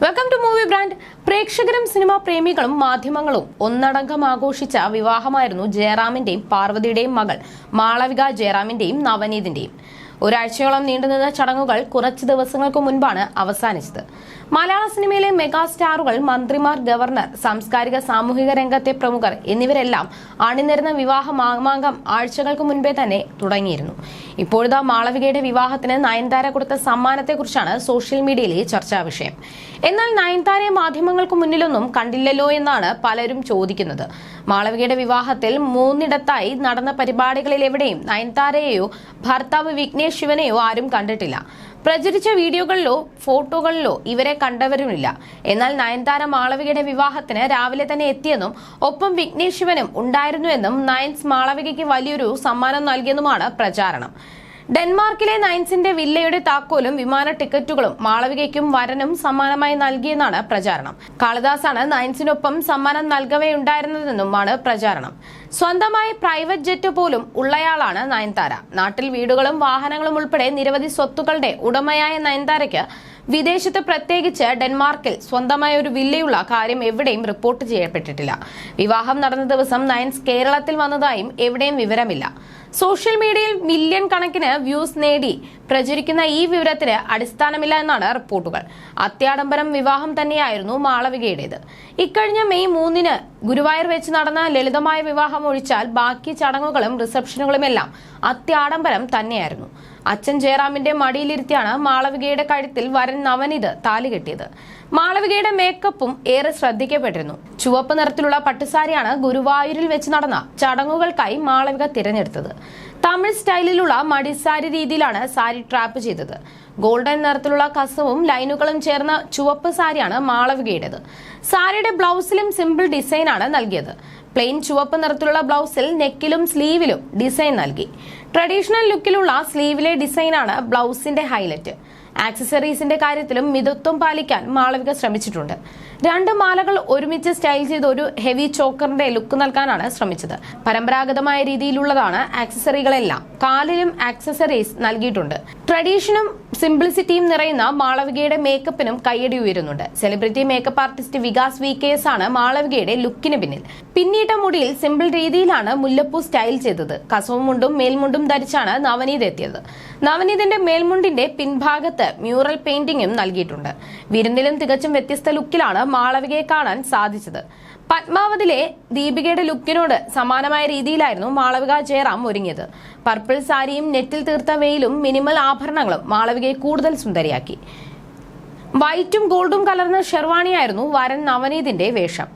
Welcome to movie brand പ്രേക്ഷകരും സിനിമാ പ്രേമികളും മാധ്യമങ്ങളും ഒന്നടങ്കം ആഘോഷിച്ച വിവാഹമായിരുന്നു ജയറാമിന്റെയും പാർവതിയുടെയും മകൾ മാളവിക ജയറാമിന്റെയും നവനീതിന്റെയും. ഒരാഴ്ചയോളം നീണ്ടുനിന്ന ചടങ്ങുകൾ കുറച്ച് ദിവസങ്ങൾക്ക് മുൻപാണ് അവസാനിച്ചത്. മലയാള സിനിമയിലെ മെഗാസ്റ്റാറുകൾ മന്ത്രിമാർ ഗവർണർ സാംസ്കാരിക സാമൂഹിക രംഗത്തെ പ്രമുഖർ എന്നിവരെല്ലാം അണിനിരുന്ന വിവാഹ മാമാങ്കം ആഴ്ചകൾക്ക് മുൻപേ തന്നെ തുടങ്ങിയിരുന്നു. ഇപ്പോഴത്തെ മാളവികയുടെ വിവാഹത്തിന് നയൻതാര കൊടുത്ത സമ്മാനത്തെക്കുറിച്ചാണ് സോഷ്യൽ മീഡിയയിലെ ചർച്ചാ വിഷയം എന്നാൽ നയൻതാരയെ മാധ്യമങ്ങൾക്ക് മുന്നിലൊന്നും കണ്ടില്ലല്ലോ എന്നാണ് പലരും ചോദിക്കുന്നത്. മാളവികയുടെ വിവാഹത്തിൽ മൂന്നിടത്തായി നടന്ന പരിപാടികളിൽ എവിടെയും നയൻതാരയെയോ ഭർത്താവ് വിഘ്നേഷ് ശിവനെയോ ആരും കണ്ടിട്ടില്ല. പ്രചരിച്ച വീഡിയോകളിലോ ഫോട്ടോകളിലോ ഇവരെ കണ്ടവരുമില്ല. എന്നാൽ നയൻതാര മാളവികയുടെ വിവാഹത്തിന് രാവിലെ തന്നെ എത്തിയെന്നും ഒപ്പം വിഘ്നേഷ് ശിവനും ഉണ്ടായിരുന്നുവെന്നും നയൻസ് മാളവികയ്ക്ക് വലിയൊരു സമ്മാനം നൽകിയെന്നുമാണ് പ്രചാരണം. ഡെൻമാർക്കിലെ നയൻസിന്റെ വില്ലയുടെ താക്കോലും വിമാന ടിക്കറ്റുകളും മാളവികയ്ക്കും വരനും സമ്മാനമായി നൽകിയെന്നാണ് പ്രചാരണം. കാളിദാസാണ് നയൻസിനൊപ്പം സമ്മാനം നൽകവെയുണ്ടായിരുന്നതെന്നുമാണ് പ്രചാരണം. സ്വന്തമായി പ്രൈവറ്റ് ജെറ്റ് പോലും ഉള്ളയാളാണ് നയൻതാര. നാട്ടിൽ വീടുകളും വാഹനങ്ങളും ഉൾപ്പെടെ നിരവധി സ്വത്തുക്കളുടെ ഉടമയായ നയൻതാരയ്ക്ക് വിദേശത്ത് പ്രത്യേകിച്ച് ഡെൻമാർക്കിൽ സ്വന്തമായ ഒരു വില്ലയുള്ള കാര്യം എവിടെയും റിപ്പോർട്ട് ചെയ്യപ്പെട്ടിട്ടില്ല. വിവാഹം നടന്ന ദിവസം നയൻസ് കേരളത്തിൽ വന്നതായും എവിടെയും വിവരമില്ല. സോഷ്യൽ മീഡിയയിൽ മില്യൺ കണക്കിന് വ്യൂസ് നേടി. പ്രചരിക്കുന്ന ഈ വിവരത്തിന് അടിസ്ഥാനമില്ല എന്നാണ് റിപ്പോർട്ടുകൾ. അത്യാഡംബരം വിവാഹം തന്നെയായിരുന്നു മാളവികയുടേത്. ഇക്കഴിഞ്ഞ മെയ് മൂന്നിന് ഗുരുവായൂർ വെച്ച് നടന്ന ലളിതമായ വിവാഹം ഒഴിച്ചാൽ ബാക്കി ചടങ്ങുകളും റിസപ്ഷനുകളുമെല്ലാം അത്യാഡംബരം തന്നെയായിരുന്നു. അച്ഛൻ ജയറാമിന്റെ മടിയിലിരുത്തിയാണ് മാളവികയുടെ കഴുത്തിൽ വരൻ നവനിത് താലി കെട്ടിയത്. മാളവികയുടെ മേക്കപ്പും ഏറെ ശ്രദ്ധിക്കപ്പെട്ടിരുന്നു. ചുവപ്പ് നിറത്തിലുള്ള പട്ടുസാരിയാണ് ഗുരുവായൂരിൽ വെച്ച് നടന്ന ചടങ്ങുകൾക്കായി മാളവിക തിരഞ്ഞെടുത്തത്. തമിഴ് സ്റ്റൈലിലുള്ള മടിസാരി രീതിയിലാണ് സാരി ട്രാപ്പ് ചെയ്തത്. ഗോൾഡൻ നിറത്തിലുള്ള കസവും ലൈനുകളും ചേർന്ന ചുവപ്പ് സാരിയാണ് മാളവികയുടേത്. സാരിയുടെ ബ്ലൗസിലും സിമ്പിൾ ഡിസൈനാണ് നൽകിയത്. പ്ലെയിൻ ചുവപ്പ് നിറത്തിലുള്ള ബ്ലൗസിൽ നെക്കിലും സ്ലീവിലും ഡിസൈൻ നൽകി. ട്രഡീഷണൽ ലുക്കിലുള്ള സ്ലീവിലെ ഡിസൈനാണ് ബ്ലൗസിന്റെ ഹൈലൈറ്റ്. ആക്സസറീസിന്റെ കാര്യത്തിലും മിതത്വം പാലിക്കാൻ മാളവിക ശ്രമിച്ചിട്ടുണ്ട്. രണ്ട് മാലകൾ ഒരുമിച്ച് സ്റ്റൈൽ ചെയ്ത് ഒരു ഹെവി ചോക്കറിന്റെ ലുക്ക് നൽകാനാണ് ശ്രമിച്ചത്. പരമ്പരാഗതമായ രീതിയിലുള്ളതാണ് ആക്സസറികളെല്ലാം കാലിലും ആക്സസറീസ് നൽകിയിട്ടുണ്ട്. ട്രഡീഷനും സിംപ്ലിസിറ്റിയും നിറയുന്ന മാളവികയുടെ മേക്കപ്പിനും കയ്യടി ഉയരുന്നുണ്ട്. Celebrity makeup artist Vikas V K S ആണ് മാളവികയുടെ ലുക്കിന് പിന്നിൽ. പിന്നീട്ട മുടിയിൽ സിമ്പിൾ രീതിയിലാണ് മുല്ലപ്പൂ സ്റ്റൈൽ ചെയ്തത്. കസവും മുണ്ടും മേൽമുണ്ടും ധരിച്ചാണ് നവനീത് എത്തിയത്. നവനീതിന്റെ മേൽമുണ്ടിന്റെ പിൻഭാഗത്ത് മ്യൂറൽ പെയിന്റിംഗും നൽകിയിട്ടുണ്ട്. വിരുന്നിലും തികച്ചും വ്യത്യസ്ത ലുക്കിലാണ് മാളവികയെ കാണാൻ സാധിച്ചത്. പത്മാവതിലെ ദീപികയുടെ ലുക്കിനോട് സമാനമായ രീതിയിലായിരുന്നു മാളവിക ജയറാം ഒരുങ്ങിയത്. പർപ്പിൾ സാരിയും നെറ്റിൽ തീർത്ത വെയിലും മിനിമൽ ആഭരണങ്ങളും മാളവികയെ കൂടുതൽ സുന്ദരിയാക്കി. വൈറ്റും ഗോൾഡും കലർന്ന ഷെർവാണിയായിരുന്നു വരൻ നവനീതിന്റെ വേഷം.